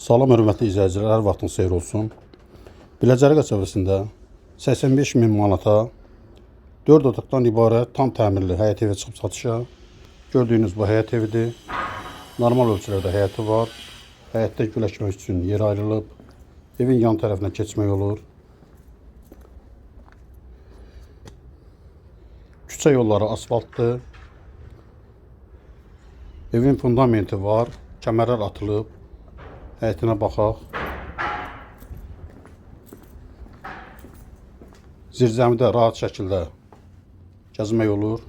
Salam hörmətli izləyicilər, hər vaxtınız xeyir olsun. Biləcəri qəsəbəsində 85 min manata 4 otaqdan ibarət tam təmirli həyət evi çıxıb satışa. Gördüyünüz bu həyət evidir. Normal ölçülərdə həyəti var. Həyətdə güləşmək üçün yer ayrılıb. Evin yan tərəfinə keçmək olur. Küçə yolları asfaltdır. Evin fundamenti var. Kəmərlər atılıb. Həyətinə baxaq. Zirzəmidə rahat şəkildə gəzmək olur.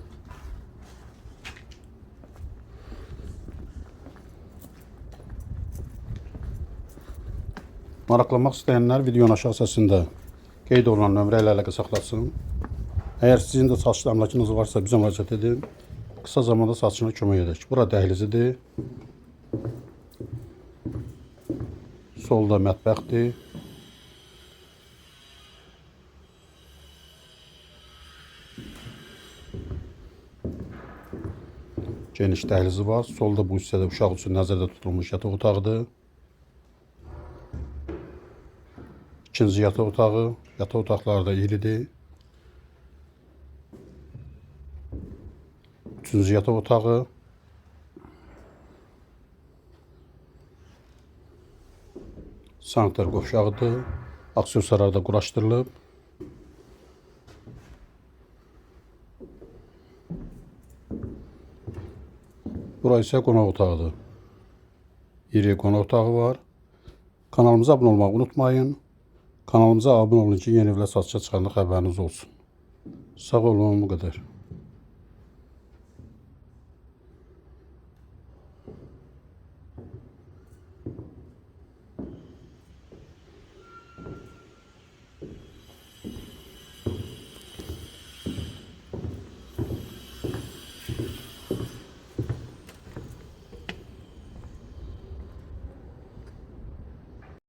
Maraqlanmaq istəyənlər videonun aşağı hissəsində qeyd olunan nömrə ilə əlaqə saxlasın. Əgər sizin də satışda əmlakınız varsa bizə müraciət edin. Qısa zamanda satışına kömək edək. Bura dəhlizidir. Solda mətbəxdir. Geniş dəhlizi var. Solda bu hissədə uşaq üçün nəzərdə tutulmuş yataq otağıdır. İkinci yataq otağı. Yataq otaqları da iridir. Üçüncü yataq otağı. sanitar qovşağıdır. Aksesuarlarda quraşdırılıb. Bura isə qonaq otağıdır. Yeri qonaq otağı var. Kanalımıza abunə olmağı unutmayın. Kanalımıza abunə olun ki, yeni evlər satışa çıxanda xəbəriniz olsun. Sağ olun, bu qədər.